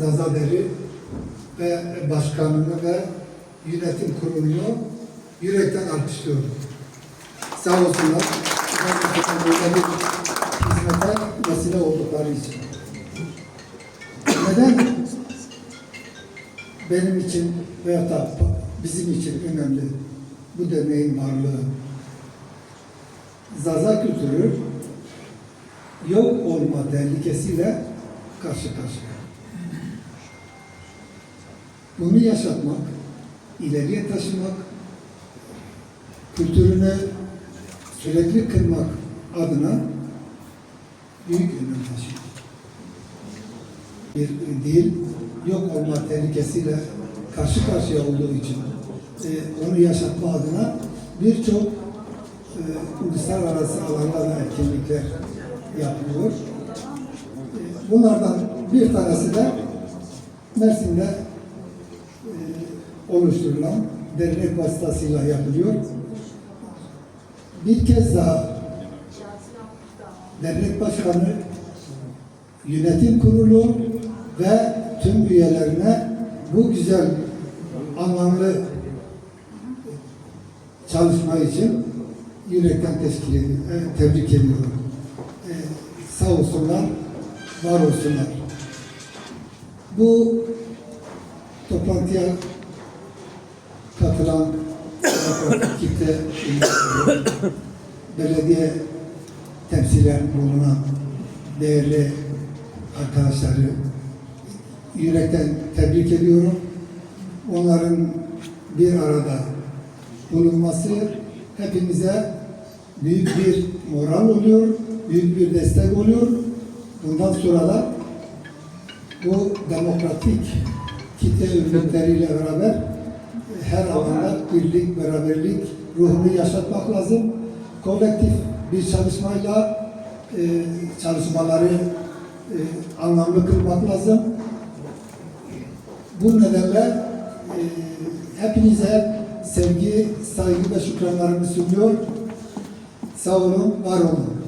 Zazaderi ve başkanını ve yönetim kurulunu yürekten alkışlıyorum. Sağ olsunlar. Böyle bir hizmete vesile oldukları için. Neden benim için veya da bizim için önemli bu derneğin varlığı? Zaza kültürü yok olma tehlikesiyle karşı karşıya. Bunu yaşatmak, ileriye taşımak, kültürünü sürekli kırmak adına büyük önem taşıyor. Bir dil yok olma tehlikesiyle karşı karşıya olduğu için e, onu yaşatma adına birçok e, uluslararası alanda da etkinlikler yapılıyor. E, bunlardan bir tanesi de Mersin'de oluşturulan dernek vasıtasıyla yapılıyor. Bir kez daha dernek başkanı, yönetim kurulu ve tüm üyelerine bu güzel, anlamlı çalışma için yürekten e, tebrik ediyorum. E, sağ olsunlar, var olsunlar. Bu toplantıya katılan kitle belediye temsilen bulunan değerli arkadaşları yürekten tebrik ediyorum. Onların bir arada bulunması hepimize büyük bir moral oluyor, büyük bir destek oluyor. Bundan sonra da bu demokratik kitle örgütleriyle beraber her alanda birlik, beraberlik ruhunu yaşatmak lazım. Kolektif bir çalışmayla e, çalışmaları e, anlamlı kılmak lazım. Bu nedenle e, hepinize sevgi, saygı ve şükranlarımı sunuyor. Sağ olun, var olun.